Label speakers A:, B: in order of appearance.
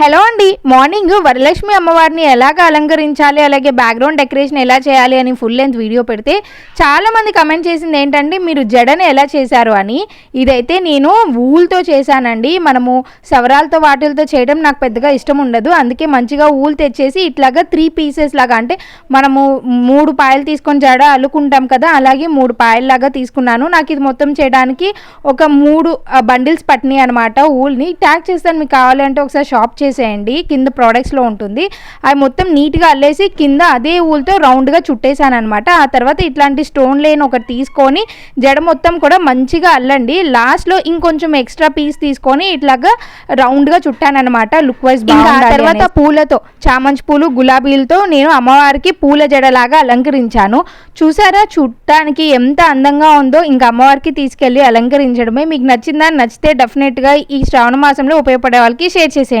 A: Hello అండి. Morning Varalakshmi అమ్మవారిని ఎలాగ అలంకరించాలి అలాగే బ్యాక్గ్రౌండ్ డెకరేషన్ ఎలా చేయాలి అని ఫుల్ లెంత్ వీడియో పెడితే చాలామంది కమెంట్ చేసింది ఏంటంటే మీరు జడని ఎలా చేశారు అని. ఇదైతే నేను ఊల్తో చేశానండి. మనము సవరాలతో వాటిలతో చేయడం నాకు పెద్దగా ఇష్టం ఉండదు. అందుకే మంచిగా ఊలు తెచ్చేసి ఇట్లాగా త్రీ పీసెస్ లాగా అంటే మనము మూడు పాయలు తీసుకొని జడ అల్లుకుంటాం కదా అలాగే మూడు పాయల్లాగా తీసుకున్నాను. నాకు ఇది మొత్తం చేయడానికి ఒక మూడు బండిల్స్ పట్టినాయి అనమాట ఊల్ని. ట్యాగ్ చేస్తాను మీకు కావాలంటే ఒకసారి షాప్ చేసి చేసేయండి కింద ప్రోడక్ట్స్లో ఉంటుంది. అవి మొత్తం నీట్గా అల్లేసి కింద అదే ఊల్తో రౌండ్గా చుట్టేసాను అనమాట ఆ తర్వాత ఇట్లాంటి స్టోన్ లేన్ ఒకటి తీసుకొని జడ మొత్తం కూడా మంచిగా అల్లండి. లాస్ట్లో ఇంకొంచెం ఎక్స్ట్రా పీస్ తీసుకొని ఇట్లాగా రౌండ్గా చుట్టానమాట లుక్ వైజ్ బాగా తర్వాత పూలతో చామంతి పూలు గులాబీలతో నేను అమ్మవారికి పూల జడలాగా అలంకరించాను. చూసారా? చుట్టానికి ఎంత అందంగా ఉందో ఇంకా అమ్మవారికి తీసుకెళ్ళి అలంకరించడమే. మీకు నచ్చిందా? నచ్చితే డెఫినెట్గా ఈ శ్రావణ మాసంలో ఉపయోగపడే వాళ్ళకి షేర్ చేసేయండి.